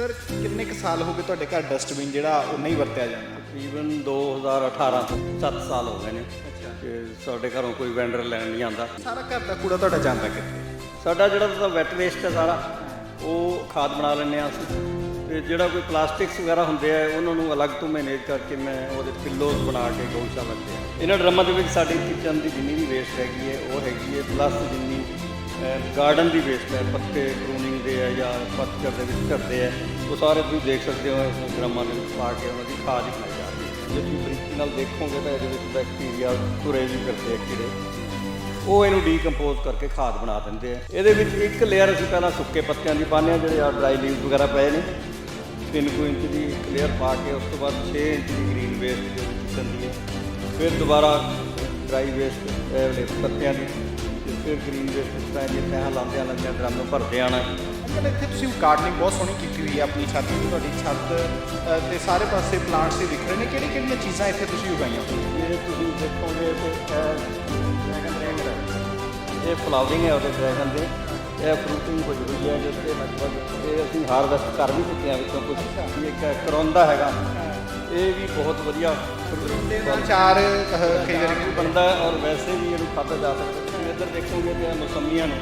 Sir ਕਿੰਨੇ ਕੁ ਸਾਲ ਹੋ ਗਏ ਤੁਹਾਡੇ ਘਰ ਡਸਟਬਿਨ ਜਿਹੜਾ ਉਹ ਨਹੀਂ ਵਰਤਿਆ ਜਾਂਦਾ? ਤਕਰੀਬਨ 2018 ਤੋਂ 7 ਸਾਲ ਹੋ ਗਏ ਨੇ। ਕਿ ਸਾਡੇ ਘਰੋਂ ਕੋਈ ਵੈਂਡਰ ਲੈਣ ਨਹੀਂ ਆਂਦਾ। ਸਾਰਾ ਘਰ ਦਾ ਕੂੜਾ ਤੁਹਾਡਾ ਜਾਂਦਾ ਕਿੱਥੇ? ਸਾਡਾ ਜਿਹੜਾ ਤਾਂ ਵੈਟ ਵੇਸਟ ਹੈ ਸਾਰਾ ਉਹ ਖਾਦ ਬਣਾ ਲੈਂਦੇ ਆ ਅਸੀਂ। ਤੇ ਜਿਹੜਾ ਕੋਈ ਪਲਾਸਟਿਕਸ ਵਗੈਰਾ ਹੁੰਦੇ ਆ ਉਹਨਾਂ ਨੂੰ ਅਲੱਗ ਤੋਂ ਮੈਨੇਜ ਕਰਕੇ ਮੈਂ ਉਹਦੇ ਪਿੱਲੋਜ਼ ਬਣਾ ਕੇ ਗਊਸ਼ਾਲਾ ਤੇ ਇਹਨਾਂ ਡਰਮਾਂ ਦੇ ਵਿੱਚ ਸਾਡੀ ਕਿਚਨ ਦੀ ਜਿੰਨੀ ਵੀ ਵੇਸਟ ਹੈਗੀ ਹੈ ਉਹ ਹੈਗੀ ਹੈ ਪਲੱਸ ਜਿੰਨੀ ਗਾਰਡਨ ਦੀ ਵੇਸਟ ਹੈ, ਪੱਤੇ ਪ੍ਰੂਨਿੰਗ ਦੇ ਹੈ ਜਾਂ ਪੱਤਝੜ ਦੇ ਵਿੱਚ ਝੜਦੇ ਹੈ। ਉਹ ਸਾਰੇ ਤੁਸੀਂ ਦੇਖ ਸਕਦੇ ਹੋ ਇਸ ਡਰਮਾਂ ਦੇ ਵਿੱਚ ਪਾ ਕੇ ਉਹਨਾਂ ਦੀ ਖਾਦ ਹੀ ਬਣਾਈ ਜਾ ਰਹੀ ਹੈ। ਜੇ ਤੁਸੀਂ ਬਰੀਕੀ ਨਾਲ ਦੇਖੋਗੇ ਤਾਂ ਇਹਦੇ ਵਿੱਚ ਬੈਕਟੀਰੀਆ ਤੁਰੇ ਵੀ ਕਰਦੇ ਆ ਕੀੜੇ। ਉਹ ਇਹਨੂੰ ਡੀਕੰਪੋਜ਼ ਕਰਕੇ ਖਾਦ ਬਣਾ ਦਿੰਦੇ ਆ ਇਹਦੇ ਵਿੱਚ ਇੱਕ ਲੇਅਰ ਅਸੀਂ ਪਹਿਲਾਂ ਸੁੱਕੇ ਪੱਤਿਆਂ ਦੀ ਪਾਉਂਦੇ ਆ ਜਿਹੜੇ ਆ ਡਰਾਈ ਲੀਵਸ ਵਗੈਰਾ ਪਏ ਨੇ। 3 ਕੁ ਇੰਚ ਦੀ ਇੱਕ ਲੇਅਰ ਪਾ ਕੇ ਉਸ ਤੋਂ ਬਾਅਦ 6 ਇੰਚ ਦੀ ਗ੍ਰੀਨ ਵੇਸਟ ਜੋ ਵਿੱਚ ਹੈ। ਫਿਰ ਦੁਬਾਰਾ ਡਰਾਈ ਵੇਸਟ ਪੱਤਿਆਂ ਦੀ ਤੇ ਗ੍ਰੀਨ ਵੇਸਟ ਇਸ ਤਰ੍ਹਾਂ ਦੀਆਂ ਤਹਿਾਂ ਲਾਉਂਦੇ ਆ ਲੰਮੀਆਂ ਡਰਮ ਨੂੰ ਭਰਦੇ ਆਣਾ ਅੰਕਲ ਇੱਥੇ ਤੁਸੀਂ ਗਾਰਡਨਿੰਗ ਬਹੁਤ ਸੋਹਣੀ ਕੀਤੀ ਹੋਈ ਹੈ ਆਪਣੀ ਛੱਤ ਤੇ ਤੁਹਾਡੀ ਛੱਤ ਤੇ ਸਾਰੇ ਪਾਸੇ ਪਲਾਂਟਸ ਹੀ ਦਿਖ ਰਹੇ ਨੇ। ਕਿਹੜੀ ਕਿਹੜੀਆਂ ਚੀਜ਼ਾਂ ਇੱਥੇ ਤੁਸੀਂ ਉਗਾਈਆਂ? ਇਹ ਤੁਸੀਂ ਦੇਖੋਗੇ ਤੇ ਇਹ ਡਰੈਗਨ ਰੈਂਗਰ ਹੈ ਇਹ ਫਲਾਵਰਿੰਗ ਹੈ ਉਹਦੇ ਡਰੈਗਨ ਦੇ। ਇਹ ਫਰੂਟਿੰਗ ਹੋਈ ਹੋਈ ਹੈ ਜਿਸ ਤੇ ਲਗਭਗ ਇਹ ਅਸੀਂ ਹਾਰਵੈਸਟ ਕਰ ਵੀ ਚੁੱਕੇ ਹਾਂ ਵਿੱਚੋਂ ਕੁਝ। ਵੀ ਇੱਕ ਕਰੌਂਦਾ ਹੈਗਾ। ਇਹ ਵੀ ਬਹੁਤ ਵਧੀਆ ਦੇ ਨਾਲ ਚਾਰ ਕਈ ਵਾਰੀ ਵੀ ਬਣਦਾ ਹੈ ਔਰ ਵੈਸੇ ਵੀ ਇਹਨੂੰ ਖਾਧਾ ਜਾ ਸਕਦਾ ਇੱਧਰ ਦੇਖੋਗੇ ਤੇ ਮੌਸਮੀਆਂ ਨੇ।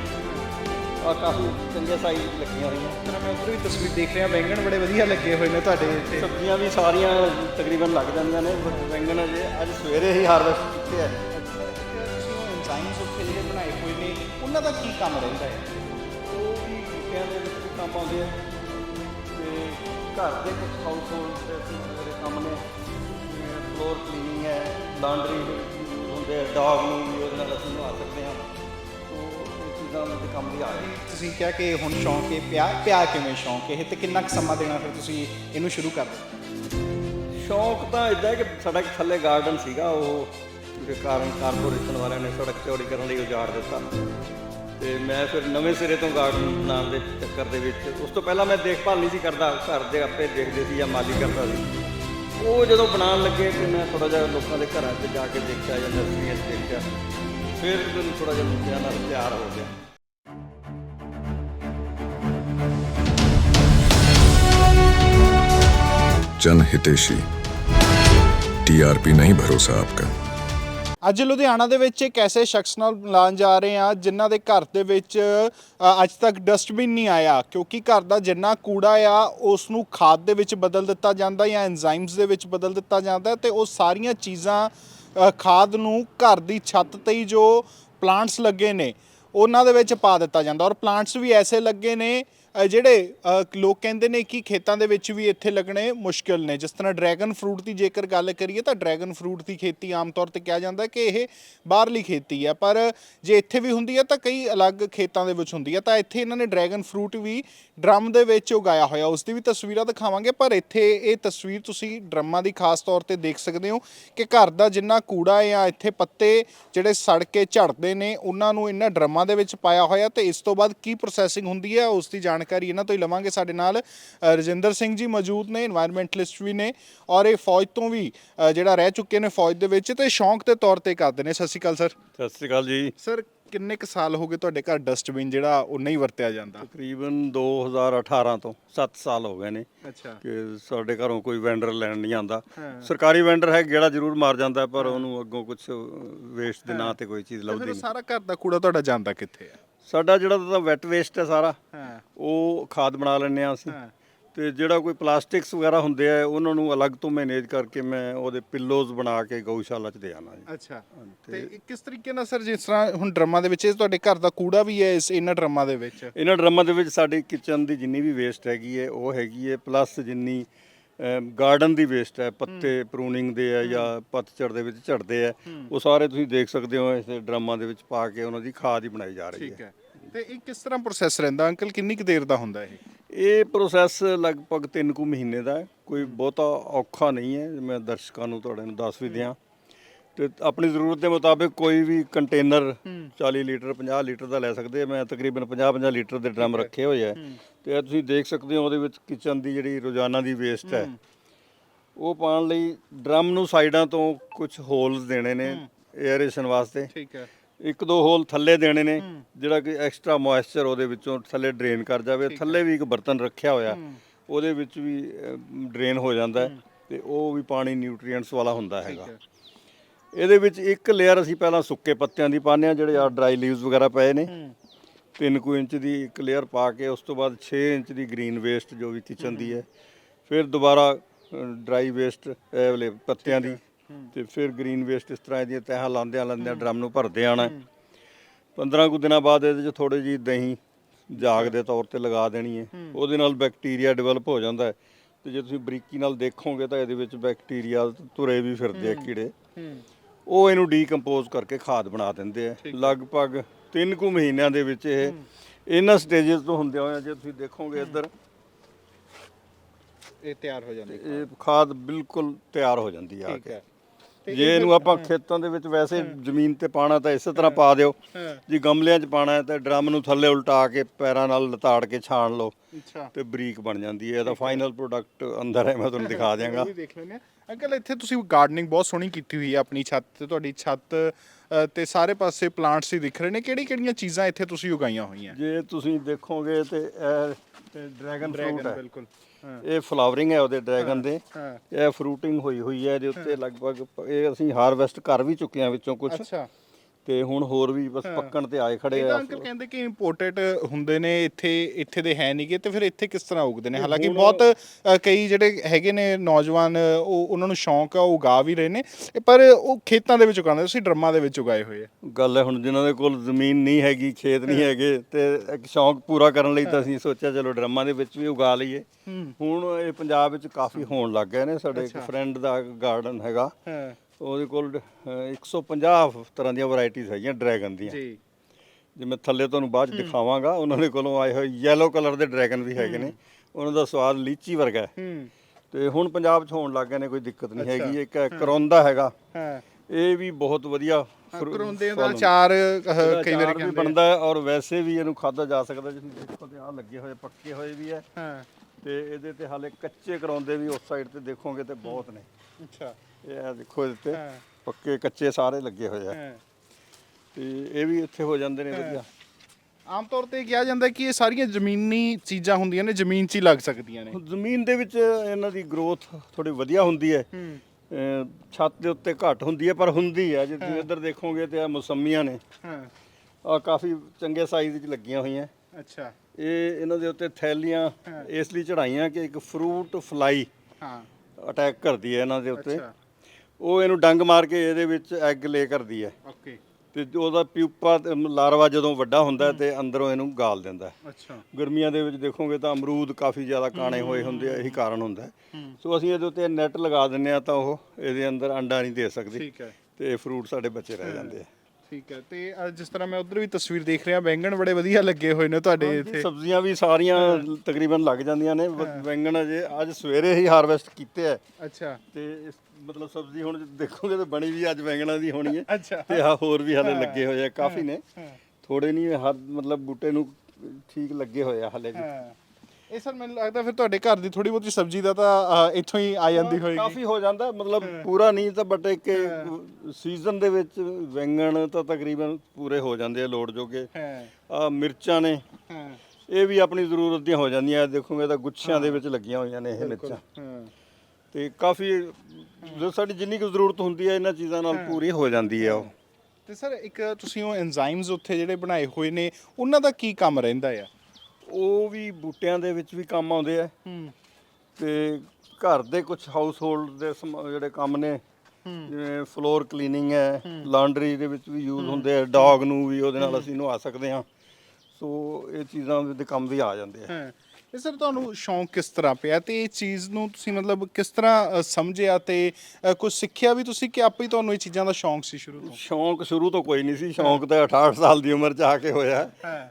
ਆ ਕਾਫੀ ਚੰਗੇ ਸਾਈਜ਼ ਲੱਗੀਆਂ ਹੋਈਆਂ। ਤਰ੍ਹਾਂ ਮੈਂ ਉੱਧਰ ਵੀ ਤਸਵੀਰ ਦੇਖ ਰਿਹਾ ਬੈਂਗਣ ਬੜੇ ਵਧੀਆ ਲੱਗੇ ਹੋਏ ਨੇ ਤੁਹਾਡੇ ਇੱਥੇ। ਸਬਜ਼ੀਆਂ ਵੀ ਸਾਰੀਆਂ ਤਕਰੀਬਨ ਲੱਗ ਜਾਂਦੀਆਂ ਨੇ ਬੈਂਗਣ ਅਜੇ ਅੱਜ ਸਵੇਰੇ ਹੀ ਹਾਰਵੈਸਟ ਕੀਤੇ ਆ। ਐਂਜ਼ਾਈਮਸ ਉੱਥੇ ਜਿਹੜੇ ਬਣਾਏ ਹੋਏ ਨੇ ਉਹਨਾਂ ਦਾ ਕੀ ਕੰਮ ਰਹਿੰਦਾ ਹੈ? ਉਹ ਵੀ ਬੂਟਿਆਂ ਦੇ ਵਿੱਚ ਕੰਮ ਆਉਂਦੇ ਆ। ਤੇ ਘਰ ਦੇ ਕੁਝ ਹਾਊਸ ਹੋਲਡ ਦੇ ਕੰਮ ਨੇ ਫਲੋਰ ਕਲੀਨਿੰਗ ਹੈ ਲਾਂਡਰੀ ਹੁੰਦੇ ਡੌਗ ਨੂੰ ਵੀ ਉਹਦੇ ਨਾਲ ਅਸੀਂ ਨਵਾ ਸਕਦੇ ਹਾਂ। ਤੋਂ ਇਹ ਚੀਜ਼ਾਂ ਦੇ ਕੰਮ ਵੀ ਆ ਗਈ ਤੁਸੀਂ ਕਿਹਾ ਕਿ ਹੁਣ ਸ਼ੌਂਕ ਇਹ ਪਿਆ ਪਿਆ ਕਿਵੇਂ ਸ਼ੌਂਕ ਇਹ ਤੇ ਕਿੰਨਾ ਕੁ ਸਮਾਂ ਦੇਣਾ ਫਿਰ ਤੁਸੀਂ ਇਹਨੂੰ ਸ਼ੁਰੂ ਕਰ ਦਿੱਤਾ? ਸ਼ੌਂਕ ਤਾਂ ਇਦਾਂ ਕਿ ਸੜਕ ਥੱਲੇ ਗਾਰਡਨ ਸੀਗਾ, ਉਹ ਜਿਹਦੇ ਕਾਰਨ ਕਾਰਪੋਰੇਸ਼ਨ ਵਾਲਿਆਂ ਨੇ ਸੜਕ ਚੌੜੀ ਕਰਨ ਲਈ ਉਜਾੜ ਦਿੱਤਾ। ਤੇ ਮੈਂ ਫਿਰ ਨਵੇਂ ਸਿਰੇ ਤੋਂ ਗਾਰਡਨ ਬਣਾਉਣ ਦੇ ਚੱਕਰ ਦੇ ਵਿੱਚ, ਉਸ ਤੋਂ ਪਹਿਲਾਂ ਮੈਂ ਦੇਖਭਾਲ ਨਹੀਂ ਸੀ ਕਰਦਾ, ਘਰ ਦੇ ਆਪੇ ਦੇਖਦੇ ਸੀ ਜਾਂ ਮਾਲੀ ਕਰਦਾ ਸੀ। ਉਹ ਜਦੋਂ ਬਣਾਉਣ ਲੱਗੇ ਤੇ ਮੈਂ ਥੋੜਾ ਜਿਹਾ ਲੋਕਾਂ ਦੇ ਘਰਾਂ 'ਚ ਜਾ ਕੇ ਦੇਖਿਆ ਜਾਂ ਨਰਸਰੀਆਂ 'ਚ ਦੇਖਿਆ ਫਿਰ ਮੈਨੂੰ ਥੋੜਾ ਜਿਹਾ ਬੂਟਿਆਂ ਨਾਲ ਪਿਆਰ ਹੋ ਗਿਆ जन हितेशी टीआरपी नहीं भरोसा आपका ਅੱਜ ਲੁਧਿਆਣਾ ਦੇ ਵਿੱਚ ਇੱਕ ਐਸੇ ਸ਼ਖਸ ਨਾਲ ਮਿਲਾਨ ਜਾ ਰਹੇ ਆ ਜਿਨ੍ਹਾਂ ਦੇ ਘਰ ਦੇ ਵਿੱਚ ਅ, ਅੱਜ ਤੱਕ ਡਸਟਬਿਨ ਨਹੀਂ ਆਇਆ। ਕਿਉਂਕਿ ਘਰ ਦਾ ਜਿੰਨਾ ਕੂੜਾ ਆ ਉਸ ਨੂੰ ਖਾਦ ਦੇ ਵਿੱਚ ਬਦਲ ਦਿੱਤਾ ਜਾਂਦਾ ਜਾਂ ਐਂਜ਼ਾਈਮਸ ਦੇ ਵਿੱਚ ਬਦਲ ਦਿੱਤਾ ਜਾਂਦਾ ਤੇ ਉਹ ਸਾਰੀਆਂ ਚੀਜ਼ਾਂ ਅ, ਖਾਦ ਨੂੰ ਘਰ ਦੀ ਛੱਤ ਤੇ ਹੀ ਜੋ ਪਲਾਂਟਸ ਲੱਗੇ ਨੇ ਉਹਨਾਂ ਦੇ ਵਿੱਚ ਪਾ ਦਿੱਤਾ ਜਾਂਦਾ। ਔਰ ਪਲਾਂਟਸ ਵੀ ਐਸੇ ਲੱਗੇ ਨੇ ਜਿਹੜੇ ਲੋਕ ਕਹਿੰਦੇ ਨੇ ਕਿ ਖੇਤਾਂ ਦੇ ਵਿੱਚ ਵੀ ਇੱਥੇ ਲੱਗਣੇ ਮੁਸ਼ਕਿਲ ਨੇ। ਜਿਸ ਤਰ੍ਹਾਂ ਡਰੈਗਨ ਫਰੂਟ ਦੀ ਜੇਕਰ ਗੱਲ ਕਰੀਏ ਤਾਂ ਡਰੈਗਨ ਫਰੂਟ ਦੀ ਖੇਤੀ ਆਮ ਤੌਰ ਤੇ ਕਿਹਾ ਜਾਂਦਾ ਕਿ ਇਹ ਬਾਹਰਲੀ ਖੇਤੀ ਹੈ। ਪਰ ਜੇ ਇੱਥੇ ਵੀ ਹੁੰਦੀ ਹੈ ਤਾਂ ਕਈ ਅਲੱਗ ਖੇਤਾਂ ਦੇ ਵਿੱਚ ਹੁੰਦੀ ਹੈ। ਤਾਂ ਇੱਥੇ ਇਹਨਾਂ ਨੇ ਡਰੈਗਨ ਫਰੂਟ ਵੀ ਡਰਮ ਦੇ ਵਿੱਚ ਉਗਾਇਆ ਹੋਇਆ। ਉਸ ਦੀ ਵੀ ਤਸਵੀਰਾਂ ਦਿਖਾਵਾਂਗੇ, ਪਰ ਇੱਥੇ ਇਹ ਤਸਵੀਰ ਤੁਸੀਂ ਡਰਮਾਂ ਦੀ ਖਾਸ ਤੌਰ ਤੇ ਦੇਖ ਸਕਦੇ ਹੋ ਕਿ ਘਰ ਦਾ ਜਿੰਨਾ ਕੂੜਾ ਜਾਂ ਇੱਥੇ ਪੱਤੇ ਜਿਹੜੇ ਸੜ ਕੇ ਝੜਦੇ ਨੇ, ਉਹਨਾਂ ਨੂੰ ਇਹਨਾਂ ਡਰਮਾਂ ਦੇ ਵਿੱਚ ਪਾਇਆ ਹੋਇਆ ਤੇ ਇਸ ਤੋਂ ਬਾਅਦ ਕੀ ਪ੍ਰੋਸੈਸਿੰਗ ਹੁੰਦੀ ਹੈ, ਉਸ ਦੀ ਜਾਣਕਾਰੀ ਜਾਣਕਾਰੀ ਇਹਨਾਂ ਤੋਂ ਹੀ ਲਵਾਂਗੇ। ਸਾਡੇ ਨਾਲ ਰਜਿੰਦਰ ਸਿੰਘ ਜੀ ਮੌਜੂਦ ਨੇ এনवायरमेंटਲਿਸਟ ਵੀ ਨੇ ਔਰ ਇਹ ਫੌਜ ਤੋਂ ਵੀ ਜਿਹੜਾ ਰਹਿ ਚੁੱਕੇ ਨੇ ਫੌਜ ਦੇ ਵਿੱਚ ਤੇ ਸ਼ੌਂਕ ਦੇ ਤੌਰ ਤੇ ਕਰਦੇ ਨੇ। ਸਤਿ ਸ਼੍ਰੀ ਸਰ। ਸਤਿ ਸ਼੍ਰੀ ਜੀ। ਸਰ ਕਿੰਨੇ ਕ ਸਾਲ ਹੋ ਗਏ ਤੁਹਾਡੇ ਘਰ ਡਸਟਬਿਨ ਜਿਹੜਾ ਉਹ ਨਹੀਂ ਵਰਤਿਆ ਜਾਂਦਾ? ਤਕਰੀਬਨ 2018 ਤੋਂ 7 ਸਾਲ ਹੋ ਗਏ ਨੇ ਅੱਛਾ। ਕਿ ਸਾਡੇ ਘਰੋਂ ਕੋਈ ਵੈਂਡਰ ਲੈਣ ਨਹੀਂ ਆਂਦਾ ਸਰਕਾਰੀ ਵੈਂਡਰ ਹੈ ਗੇੜਾ ਜ਼ਰੂਰ ਮਾਰ ਜਾਂਦਾ ਪਰ ਉਹਨੂੰ ਅੱਗੋਂ ਕੁਝ ਵੇਸਟ ਦੇ ਨਾਂ ਤੇ ਕੋਈ ਚੀਜ਼ ਲਾਉਂਦੇ ਨਹੀਂ। ਸਾਰਾ ਘਰ ਦਾ ਕੂੜਾ ਤੁਹਾਡਾ ਜਾਂਦਾ ਕਿੱਥੇ ਹੈ ਸਾਡਾ ਜਿਹੜਾ ਤਾਂ ਵੈਟ ਵੇਸਟ ਹੈ ਸਾਰਾ। ਉਹ ਖਾਦ ਬਣਾ ਲੈਂਦੇ ਆ ਅਸੀਂ। ਤੇ ਜਿਹੜਾ ਕੋਈ ਪਲਾਸਟਿਕਸ ਵਗੈਰਾ ਹੁੰਦੇ ਆ ਉਹਨਾਂ ਨੂੰ ਅਲੱਗ ਤੋਂ ਮੈਨੇਜ ਕਰਕੇ ਮੈਂ ਉਹਦੇ ਪਿੱਲੋਜ਼ ਬਣਾ ਕੇ ਗਊਸ਼ਾਲਾ 'ਚ ਦੇ ਆਣਾ ਜੀ। ਅੱਛਾ। ਤੇ ਇਹ ਕਿਸ ਤਰੀਕੇ ਨਾਲ ਸਰ ਜਿਸ ਤਰ੍ਹਾਂ ਹੁਣ ਡਰਮਾਂ ਦੇ ਵਿੱਚ ਇਹ ਤੁਹਾਡੇ ਘਰ ਦਾ ਕੂੜਾ ਵੀ ਹੈ ਇਸ ਇਹਨਾਂ ਡਰਮਾਂ ਦੇ ਵਿੱਚ? ਇਹਨਾਂ ਡਰਮਾਂ ਦੇ ਵਿੱਚ ਸਾਡੀ ਕਿਚਨ ਦੀ ਜਿੰਨੀ ਵੀ ਵੇਸਟ ਹੈਗੀ ਹੈ ਉਹ ਹੈਗੀ ਹੈ ਪਲੱਸ ਜਿੰਨੀ ਗਾਰਡਨ ਦੀ ਵੇਸਟ ਹੈ ਪੱਤੇ ਪ੍ਰੂਨਿੰਗ ਦੇ ਆ ਜਾਂ ਪੱਤਝੜ ਦੇ ਵਿੱਚ ਝੜਦੇ ਆ ਉਹ ਸਾਰੇ ਤੁਸੀਂ ਦੇਖ ਸਕਦੇ ਹੋ ਇਸ ਡਰਮਾਂ ਦੇ ਵਿੱਚ ਪਾ ਕੇ ਉਹਨਾਂ ਦੀ ਖਾਦ ਹੀ ਬਣਾਈ ਜਾ ਰਹੀ ਠੀਕ ਹੈ ਹੈ। ਤੇ ਇਹ ਕਿਸ ਤਰ੍ਹਾਂ ਪ੍ਰੋਸੈਸ ਰਹਿੰਦਾ? ਅੰਕਲ ਕਿੰਨੀ ਕੁ ਦੇਰ ਦਾ ਹੁੰਦਾ ਇਹ? ਇਹ ਪ੍ਰੋਸੈਸ ਲਗਭਗ 3 ਕੁ ਮਹੀਨੇ ਦਾ ਹੈ। ਕੋਈ ਬਹੁਤਾ ਔਖਾ ਨਹੀਂ ਹੈ। ਮੈਂ ਦਰਸ਼ਕਾਂ ਨੂੰ ਤੁਹਾਡੇ ਨੂੰ ਦੱਸ ਵੀ ਦਿਆਂ। ਤੇ ਆਪਣੀ ਜ਼ਰੂਰਤ ਦੇ ਮੁਤਾਬਿਕ ਕੋਈ ਵੀ ਕੰਟੇਨਰ 40 ਲੀਟਰ 50 ਲੀਟਰ ਦਾ ਲੈ ਸਕਦੇ ਮੈਂ ਤਕਰੀਬਨ 50-50 ਲੀਟਰ ਦੇ ਡਰਮ ਰੱਖੇ ਹੋਏ ਆ। ਤੇ ਇਹ ਤੁਸੀਂ ਦੇਖ ਸਕਦੇ ਹੋ ਉਹਦੇ ਵਿੱਚ ਕਿਚਨ ਦੀ ਜਿਹੜੀ ਰੋਜ਼ਾਨਾ ਦੀ ਵੇਸਟ ਹੈ। ਉਹ ਪਾਉਣ ਲਈ ਡਰਮ ਨੂੰ ਸਾਈਡਾਂ ਤੋਂ ਕੁਝ ਹੋਲਸ ਦੇਣੇ ਨੇ 에ਅਰੇਸ਼ਨ ਵਾਸਤੇ। ਠੀਕ ਹੈ। ਇੱਕ ਦੋ ਹੋਲ ਥੱਲੇ ਦੇਣੇ ਨੇ ਜਿਹੜਾ ਕਿ ਐਕਸਟਰਾ ਮੋਇਸਚਰ ਉਹਦੇ ਵਿੱਚੋਂ ਥੱਲੇ ਡਰੇਨ ਕਰ ਜਾਵੇ। ਥੱਲੇ ਵੀ ਇੱਕ ਬਰਤਨ ਰੱਖਿਆ ਹੋਇਆ ਉਹਦੇ ਵਿੱਚ ਵੀ ਡਰੇਨ ਹੋ ਜਾਂਦਾ ਤੇ ਉਹ ਵੀ ਪਾਣੀ ਨਿਊਟ੍ਰੀਐਂਟਸ ਵਾਲਾ ਹੁੰਦਾ ਹੈਗਾ। ਇਹਦੇ ਵਿੱਚ ਇੱਕ ਲੇਅਰ ਅਸੀਂ ਪਹਿਲਾਂ ਸੁੱਕੇ ਪੱਤਿਆਂ ਦੀ ਪਾਉਂਦੇ ਹਾਂ ਜਿਹੜੇ ਆ ਡਰਾਈ ਲੀਵਸ ਵਗੈਰਾ ਪਏ ਨੇ। 3 ਕੁ ਇੰਚ ਦੀ ਇੱਕ ਲੇਅਰ ਪਾ ਕੇ ਉਸ ਤੋਂ ਬਾਅਦ 6 ਇੰਚ ਦੀ ਗ੍ਰੀਨ ਵੇਸਟ ਜੋ ਵੀ ਕਿਚਨ ਦੀ ਹੈ। ਫਿਰ ਦੁਬਾਰਾ ਡਰਾਈ ਵੇਸਟ ਇਹ ਵਾਲੇ ਪੱਤਿਆਂ ਦੀ ਤੇ ਫਿਰ ਗ੍ਰੀਨ ਵੇਸਟ ਇਸ ਤਰ੍ਹਾਂ ਦੀਆਂ ਤਹਾਂ ਲਾਉਂਦਿਆਂ ਲਾਉਂਦਿਆਂ ਡਰਮ ਨੂੰ ਭਰਦੇ ਆਣਾ 15 ਕੁ ਦਿਨਾਂ ਬਾਅਦ ਇਹਦੇ 'ਚ ਥੋੜੀ ਜਿਹੀ ਦਹੀਂ ਜਾਗ ਦੇ ਤੌਰ ਤੇ ਲਗਾ ਦੇਣੀ ਹੈ। ਉਹਦੇ ਨਾਲ ਬੈਕਟੀਰੀਆ ਡਿਵੈਲਪ ਹੋ ਜਾਂਦਾ ਹੈ। ਤੇ ਜੇ ਤੁਸੀਂ ਬਰੀਕੀ ਨਾਲ ਦੇਖੋਗੇ ਤਾਂ ਇਹਦੇ ਵਿੱਚ ਬੈਕਟੀਰੀਆ ਤੁਰੇ ਵੀ ਫਿਰਦੇ ਆ ਕੀੜੇ। ਉਹ ਇਹਨੂੰ ਡੀਕੰਪੋਜ਼ ਕਰਕੇ ਖਾਦ ਬਣਾ ਦਿੰਦੇ ਆ। ਲਗਭਗ 3 ਕੁ ਮਹੀਨਿਆਂ ਦੇ ਵਿੱਚ ਇਹ ਇਹਨਾਂ ਸਟੇजेस ਤੋਂ ਹੁੰਦੇ ਹੋਏ ਜੇ ਤੁਸੀਂ ਦੇਖੋਗੇ ਇੱਧਰ। ਇਹ ਤਿਆਰ ਹੋ ਜਾਂਦੇ ਇਹ ਖਾਦ ਬਿਲਕੁਲ ਤਿਆਰ ਹੋ ਜਾਂਦੀ ਆ ਠੀਕ ਕੇ। ਹੈ। ਜੇ ਇਹਨੂੰ ਆਪਾਂ ਖੇਤਾਂ ਦੇ ਵਿੱਚ ਵੈਸੇ ਜ਼ਮੀਨ ਤੇ ਪਾਣਾ ਤਾਂ ਇਸੇ ਤਰ੍ਹਾਂ ਪਾ ਦਿਓ। ਜੇ ਗਮਲਿਆਂ 'ਚ ਪਾਣਾ ਹੈ ਤਾਂ ਡਰਮ ਨੂੰ ਥੱਲੇ ਉਲਟਾ ਕੇ ਪੈਰਾਂ ਨਾਲ ਲਤਾੜ ਕੇ ਛਾਣ ਲਓ ਅੱਛਾ। ਤੇ ਬਰੀਕ ਬਣ ਜਾਂਦੀ ਹੈ। ਇਹਦਾ ਫਾਈਨਲ ਪ੍ਰੋਡਕਟ ਅੰਦਰ ਹੈ ਮੈਂ ਤੁਹਾਨੂੰ ਦਿਖਾ ਦਿਆਂਗਾ। ਵੀ ਦੇਖ ਅੰਕਲ ਇੱਥੇ ਤੁਸੀਂ ਗਾਰਡਨਿੰਗ ਬਹੁਤ ਸੋਹਣੀ ਕੀਤੀ ਹੋਈ ਹੈ ਆਪਣੀ ਛੱਤ ਤੇ। ਤੁਹਾਡੀ ਛੱਤ ਤੇ ਸਾਰੇ ਪਾਸੇ ਪਲਾਂਟਸ ਹੀ ਦਿਖ ਰਹੇ ਨੇ। ਕਿਹੜੀ ਕਿਹੜੀਆਂ ਚੀਜ਼ਾਂ ਇੱਥੇ ਤੁਸੀਂ ਉਗਾਈਆਂ ਹੋਈਆਂ? ਜੇ ਤੁਸੀਂ ਦੇਖੋਗੇ ਤੇ ਇਹ ਡਰੈਗਨ ਫਰੂਟ ਹੈ। ਬਿਲਕੁਲ। ਇਹ ਫਲਾਵਰਿੰਗ ਹੈ ਉਹਦੇ ਡਰੈਗਨ ਦੇ। ਇਹ ਫਰੂਟਿੰਗ ਹੋਈ ਹੋਈ ਹੈ ਇਹਦੇ ਉੱਤੇ ਲਗਭਗ ਇਹ ਅਸੀਂ ਹਾਰਵੈਸਟ ਕਰ ਵੀ ਚੁੱਕੇ ਹਾਂ ਵਿੱਚੋਂ ਕੁਝ ਅੱਛਾ। ਤੇ ਹੁਣ ਹੋਰ ਵੀ ਬਸ ਪੱਕਣ ਤੇ ਆਏ ਖੜੇ ਆ ਅੰਕਲ ਕਹਿੰਦੇ ਕਿ ਇੰਪੋਰਟਡ ਹੁੰਦੇ ਨੇ ਇੱਥੇ ਇੱਥੇ ਦੇ ਹੈ ਨਹੀਂਗੇ ਤੇ ਫਿਰ ਇੱਥੇ ਕਿਸ ਤਰ੍ਹਾਂ ਉਗਦੇ ਨੇ? ਹਾਲਾਂਕਿ ਬਹੁਤ ਕਈ ਜਿਹੜੇ ਹੈਗੇ ਨੇ ਨੌਜਵਾਨ ਉਹ ਉਹਨਾਂ ਨੂੰ ਸ਼ੌਂਕ ਆ ਉਹ ਉਗਾ ਵੀ ਰਹੇ ਨੇ ਪਰ ਉਹ ਖੇਤਾਂ ਦੇ ਵਿੱਚ ਉਗਾਉਂਦੇ ਤੁਸੀਂ ਡਰਮਾਂ ਦੇ ਵਿੱਚ ਉਗਾਏ ਹੋਏ ਆ। ਗੱਲ ਹੈ ਹੁਣ ਜਿਨ੍ਹਾਂ ਦੇ ਕੋਲ ਜ਼ਮੀਨ ਨਹੀਂ ਹੈਗੀ ਖੇਤ ਨਹੀਂ ਹੈਗੇ ਤੇ ਇੱਕ ਸ਼ੌਂਕ ਪੂਰਾ ਕਰਨ ਲਈ ਤਾਂ ਅਸੀਂ ਸੋਚਿਆ ਚਲੋ ਡਰਮਾਂ ਦੇ ਵਿੱਚ ਵੀ ਉਗਾ ਲਈਏ। ਹੁਣ ਇਹ ਪੰਜਾਬ ਵਿੱਚ ਕਾਫੀ ਹੋਣ ਲੱਗ ਗਏ ਨੇ ਸਾਡੇ ਇੱਕ ਫਰੈਂਡ ਦਾ ਗਾਰਡਨ ਹੈਗਾ। ਹਾਂ। ਉਹਦੇ ਕੋਲ ਅ, 150 ਤਰ੍ਹਾਂ ਦੀਆਂ ਵੈਰਾਈਟੀਆਂ ਹੈਗੀਆਂ ਡਰੈਗਨ ਦੀਆਂ। ਜੀ। ਜੇ ਮੈਂ ਥੱਲੇ ਤੁਹਾਨੂੰ ਬਾਅਦ ਚ ਦਿਖਾਵਾਂਗਾ ਉਹਨਾਂ ਦੇ ਕੋਲੋਂ ਆਏ ਹੋਏ ਯੈਲੋ ਕਲਰ ਦੇ ਡਰੈਗਨ ਵੀ ਹੈਗੇ ਨੇ। ਉਹਨਾਂ ਦਾ ਸਵਾਦ ਲੀਚੀ ਵਰਗਾ ਹੈ। ਹੂੰ। ਤੇ ਹੁਣ ਪੰਜਾਬ 'ਚ ਹੋਣ ਲੱਗ ਗਏ ਨੇ ਕੋਈ ਦਿੱਕਤ ਨਹੀਂ ਹੈਗੀ। ਇੱਕ ਹੈ। ਕਰੌਂਦਾ ਹੈਗਾ। ਹਾਂ। ਇਹ ਵੀ ਬਹੁਤ ਵਧੀਆ ਫਰੂ- ਕਰੋਂਦੇ ਦਾ ਚਾਰ ਇਹਦਾ ਕਈ ਵਾਰੀ ਅਚਾਰ ਵੀ ਕਹਿੰਦੇ ਬਣਦਾ ਹੈ ਔਰ ਵੈਸੇ ਵੀ ਇਹਨੂੰ ਖਾਧਾ ਜਾ ਸਕਦਾ ਜਿਵੇਂ ਦੇਖੋ ਤੇ ਆ ਲੱਗੇ ਹੋਏ ਪੱਕੇ ਹੋਏ ਵੀ ਹੈ। ਹਾਂ। ਤੇ ਇਹਦੇ ਤੇ ਹਾਲੇ ਕੱਚੇ ਕਰੌਂਦੇ ਵੀ ਉਸ ਸਾਈਡ ਤੇ ਦੇਖੋਗੇ ਤੇ ਬਹੁਤ ਨੇ। ਅੱਛਾ। ਇਹ ਆ ਦੇਖੋ ਇਹਦੇ ਤੇ। ਹਾਂ। ਪੱਕੇ ਕੱਚੇ ਸਾਰੇ ਲੱਗੇ ਹੋਏ ਆ। ਹਾਂ। ਤੇ ਇਹ ਵੀ ਇੱਥੇ ਹੋ ਜਾਂਦੇ ਨੇ ਵਧੀਆ। ਆਮ ਤੌਰ ਤੇ ਕਿਹਾ ਜਾਂਦਾ ਕਿ ਇਹ ਸਾਰੀਆਂ ਜ਼ਮੀਨੀ ਚੀਜ਼ਾਂ ਹੁੰਦੀਆਂ ਨੇ ਜ਼ਮੀਨ 'ਚ ਹੀ ਲੱਗ ਸਕਦੀਆਂ ਨੇ। ਹੁਣ ਜ਼ਮੀਨ ਦੇ ਵਿੱਚ ਇਹਨਾਂ ਦੀ ਗਰੋਥ ਥੋੜੀ ਵਧੀਆ ਹੁੰਦੀ ਹੈ। ਹੂੰ। ਅਹ ਛੱਤ ਦੇ ਉੱਤੇ ਘੱਟ ਹੁੰਦੀ ਹੈ ਪਰ ਹੁੰਦੀ ਹੈ। ਜੇ ਤੁਸੀਂ ਇੱਧਰ ਦੇਖੋਗੇ ਤੇ ਆ ਮੌਸਮੀਆਂ ਨੇ। ਹਾਂ। ਆ ਕਾਫੀ ਚੰਗੇ ਸਾਈਜ਼ ਵਿੱਚ ਲੱਗੀਆਂ ਹੋਈਆਂ। ਅੱਛਾ। ਇਹ ਇਹਨਾਂ ਦੇ ਉੱਤੇ ਥੈਲੀਆਂ ਇਸ ਲਈ ਚੜਾਈਆਂ ਕਿ ਇੱਕ ਫਰੂਟ ਫਲਾਈ ਹਾਂ। ਅਟੈਕ ਕਰਦੀ ਹੈ ਇਹਨਾਂ ਦੇ ਉੱਤੇ। ਅੱਛਾ। ਉਹ ਇਹਨੂੰ ਡੰਗ ਮਾਰ ਕੇ ਇਹਦੇ ਵਿੱਚ ਐਗ ਲੇ ਕਰਦੀ ਹੈ। ਓਕੇ। ਤੇ ਉਹਦਾ ਪਿਊਪਾ ਤੇ ਲਾਰਵਾ ਜਦੋਂ ਵੱਡਾ ਹੁੰਦਾ ਹੈ ਤੇ ਅੰਦਰੋਂ ਇਹਨੂੰ ਗਾਲ ਦਿੰਦਾ ਹੈ। ਅੱਛਾ। ਗਰਮੀਆਂ ਦੇ ਵਿੱਚ ਦੇਖੋਗੇ ਤਾਂ ਅਮਰੂਦ ਕਾਫੀ ਜ਼ਿਆਦਾ ਕਾਣੇ ਹੋਏ ਹੁੰਦੇ ਆ ਇਹੀ ਕਾਰਨ ਹੁੰਦਾ ਹੈ। ਸੋ ਅਸੀਂ ਇਹਦੇ ਉੱਤੇ ਨੈਟ ਲਗਾ ਦਿੰਨੇ ਆ ਤਾਂ ਉਹ ਇਹਦੇ ਅੰਦਰ ਅੰਡਾ ਨਹੀਂ ਦੇ ਸਕਦੀ ਠੀਕ ਹੈ। ਤੇ ਫਰੂਟ ਸਾਡੇ ਬੱਚੇ ਰਹਿ ਜਾਂਦੇ ਆ। ਠੀਕ ਹੈ ਤੇ ਅ, ਜਿਸ ਤਰ੍ਹਾਂ ਮੈਂ ਉਧਰ ਵੀ ਤਸਵੀਰ ਦੇਖ ਰਿਹਾ ਬੈਂਗਣ ਬੜੇ ਵਧੀਆ ਲੱਗੇ ਹੋਏ ਨੇ ਤੁਹਾਡੇ ਇੱਥੇ। ਸਬਜ਼ੀਆਂ ਵੀ ਸਾਰੀਆਂ ਤਕਰੀਬਨ ਲੱਗ ਜਾਂਦੀਆਂ ਨੇ ਬ- ਬੈਂਗਣ ਅਜੇ ਅੱਜ ਸਵੇਰੇ ਹੀ ਹਾਰਵੈਸਟ ਕੀਤੇ ਆ। ਅੱਛਾ। ਤੇ ਇਸ ਮਤਲਬ ਸਬਜ਼ੀ ਹੁਣ ਦੇਖੋਗੇ ਤਾਂ ਬਣੀ ਵੀ ਅੱਜ ਬੈਂਗਣਾਂ ਦੀ ਹੋਣੀ ਹੈ। ਅੱਛਾ। ਤੇ ਆ ਹੋਰ ਵੀ ਹਾਲੇ ਲੱਗੇ ਹੋਏ ਆ ਕਾਫੀ ਨੇ। ਥੋੜੇ ਨਹੀਂ ਹਰ ਮਤਲਬ ਬੂਟੇ ਨੂੰ ਠੀਕ ਲੱਗੇ ਹੋਏ ਆ ਹਾਲੇ ਵੀ। ਹਾਂ। ਇਹ ਸਰ ਮੈਨੂੰ ਲੱਗਦਾ ਫਿਰ ਤੁਹਾਡੇ ਘਰ ਦੀ ਥੋੜੀ ਬਹੁਤੀ ਸਬਜ਼ੀ ਦਾ ਤਾਂ ਅ, ਇੱਥੋਂ ਹੀ ਆ ਜਾਂਦੀ ਹੋਏਗੀ। ਕਾਫੀ ਹੋ ਜਾਂਦਾ ਮਤਲਬ ਪੂਰਾ ਨਹੀਂ ਤਾਂ ਬਟ ਇੱਕ ਸੀਜ਼ਨ ਦੇ ਵਿੱਚ ਬੈਂਗਣ ਤਾਂ ਤਕਰੀਬਨ ਪੂਰੇ ਹੋ ਜਾਂਦੇ ਆ ਲੋੜ ਜੋਗੇ ਹਾਂ। ਆ ਮਿਰਚਾਂ ਨੇ। ਹਾਂ। ਇਹ ਵੀ ਆਪਣੀ ਜ਼ਰੂਰਤ ਦੀਆਂ ਹੋ ਜਾਂਦੀਆਂ ਦੇਖੋਗੇ ਤਾਂ ਗੁੱਛਿਆਂ ਦੇ ਵਿੱਚ ਲੱਗੀਆਂ ਹੋਈਆਂ ਨੇ ਇਹ ਮਿਰਚਾਂ। ਹਾਂ। ਤੇ ਕਾਫੀ ਜੋ ਸਾਡੀ ਜਿੰਨੀ ਕੁ ਜ਼ਰੂਰਤ ਹੁੰਦੀ ਹੈ ਇਹਨਾਂ ਚੀਜ਼ਾਂ ਨਾਲ ਪੂਰੀ ਹੋ ਜਾਂਦੀ ਹੈ ਉਹ। ਤੇ ਸਰ ਇੱਕ ਤੁਸੀਂ ਉਹ ਐਂਜ਼ਾਈਮਸ ਉੱਥੇ ਜਿਹੜੇ ਬਣਾਏ ਹੋਏ ਨੇ ਉਹਨਾਂ ਦਾ ਕੀ ਕੰਮ ਰਹਿੰਦਾ ਆ? ਉਹ ਵੀ ਬੂਟਿਆਂ ਦੇ ਵਿੱਚ ਵੀ ਕੰਮ ਆਉਂਦੇ ਆ। ਹੂੰ। ਤੇ ਘਰ ਦੇ ਕੁਝ ਹਾਊਸ ਹੋਲਡ ਦੇ ਸਮ- ਜਿਹੜੇ ਕੰਮ ਨੇ ਜਿਵੇਂ ਫਲੋਰ ਕਲੀਨਿੰਗ ਹੈ ਲਾਂਡਰੀ ਦੇ ਵਿੱਚ ਵੀ ਯੂਜ਼ ਹੁੰਦੇ ਆ ਡੌਗ ਨੂੰ ਵੀ ਉਹਦੇ ਨਾਲ ਅਸੀਂ ਨਵਾ ਸਕਦੇ ਹਾਂ। ਸੋ ਇਹ ਚੀਜ਼ਾਂ ਦੇ ਕੰਮ ਵੀ ਆ ਜਾਂਦੇ ਆ। ਹਾਂ। ਇਹ ਸਰ ਤੁਹਾਨੂੰ ਸ਼ੌਂਕ ਕਿਸ ਤਰ੍ਹਾਂ ਪਿਆ? ਤੇ ਇਹ ਚੀਜ਼ ਨੂੰ ਤੁਸੀਂ ਮਤਲਬ ਕਿਸ ਤਰ੍ਹਾਂ ਅ, ਸਮਝਿਆ? ਤੇ ਅ, ਕੁਝ ਸਿੱਖਿਆ ਵੀ ਤੁਸੀਂ ਕਿ ਆਪੇ ਹੀ ਤੁਹਾਨੂੰ ਇਹ ਚੀਜ਼ਾਂ ਦਾ ਸ਼ੌਂਕ ਸੀ ਸ਼ੁਰੂ ਤੋਂ? ਸ਼ੌਂਕ ਸ਼ੁਰੂ ਤੋਂ ਕੋਈ ਨਹੀਂ ਸੀ। ਸ਼ੌਂਕ ਤਾਂ 68 ਸਾਲ ਦੀ ਉਮਰ 'ਚ ਆ ਕੇ ਹੋਇਆ। ਹਾਂ।